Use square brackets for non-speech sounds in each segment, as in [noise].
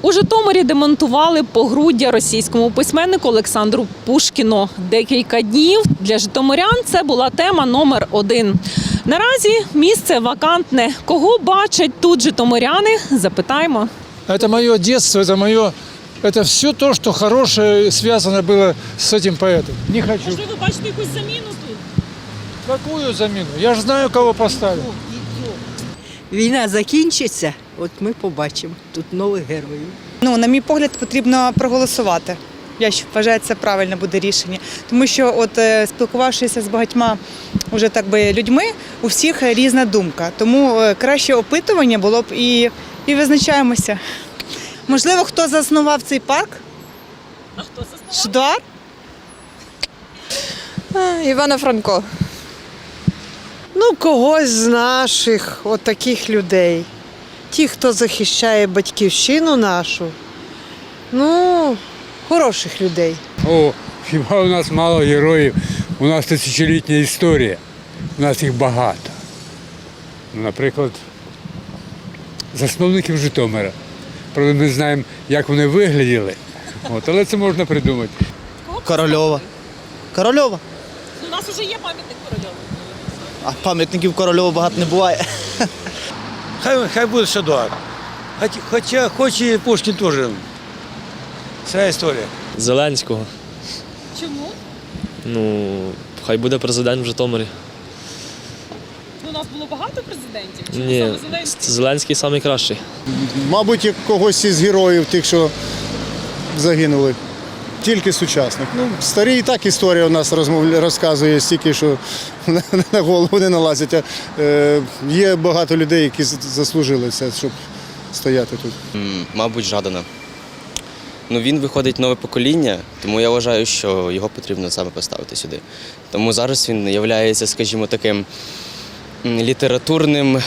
У Житомирі демонтували погруддя російському письменнику Олександру Пушкіну. Декілька днів для житомирян це була тема номер один. Наразі місце вакантне. Кого бачать тут житомиряни? Запитаємо. Это мое детство, это мое... Это все то, что хорошее связано было с этим поэтом. Не хочу. ви бачите якусь заміну тут? Какую замену? Я же знаю, кого поставил. Війна закінчиться, от ми побачимо тут нових героїв. Ну, на мій погляд, потрібно проголосувати. Я ще вважаю, це правильне буде рішення. Тому що, от е, спілкувавшися з багатьма уже так би людьми, у всіх різна думка. Тому е, краще опитування було б і, і визначаємося. Можливо, хто заснував цей парк? А хто це Шдуар? Івана Франко. Ну, когось з наших, от таких людей. Ті, хто захищає батьківщину нашу. Ну, хороших людей. О, хіба у нас мало героїв? У нас тисячолітня історія. У нас їх багато. Ну, Наприклад, засновників Житомира. Правда, ми знаємо, як вони вигляділи. От, але це можна придумати. Корольова. Корольова. У нас вже є пам'ятник корольову. А пам'ятників Корольова багато не буває. Хай, хай будет Шадуар. Хотя, хотя хоть и Пушкин тоже. Своя история. Зеленського. Чому? Ну, хай буде президент в Житомирі. Ну, у нас було багато президентів. Чому Ні, Зеленський найкращий. Мабуть, як когось із героїв тих, що загинули. Тільки сучасних. Ну, старі і так історія у нас розмовля, розказує стільки, що [laughs] на, голову не налазять. А, е, є багато людей, які заслужили це, щоб стояти тут. М, Мабуть, Жадана. Ну, він виходить нове покоління, тому я вважаю, що його потрібно саме поставити сюди. Тому зараз він є, скажімо, таким літературним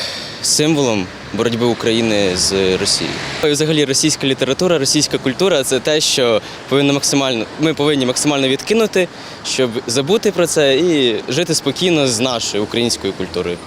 символом боротьби України з Росією. І взагалі російська література, російська культура це те, що повинно максимально, ми повинні максимально відкинути, щоб забути про це і жити спокійно з нашою українською культурою.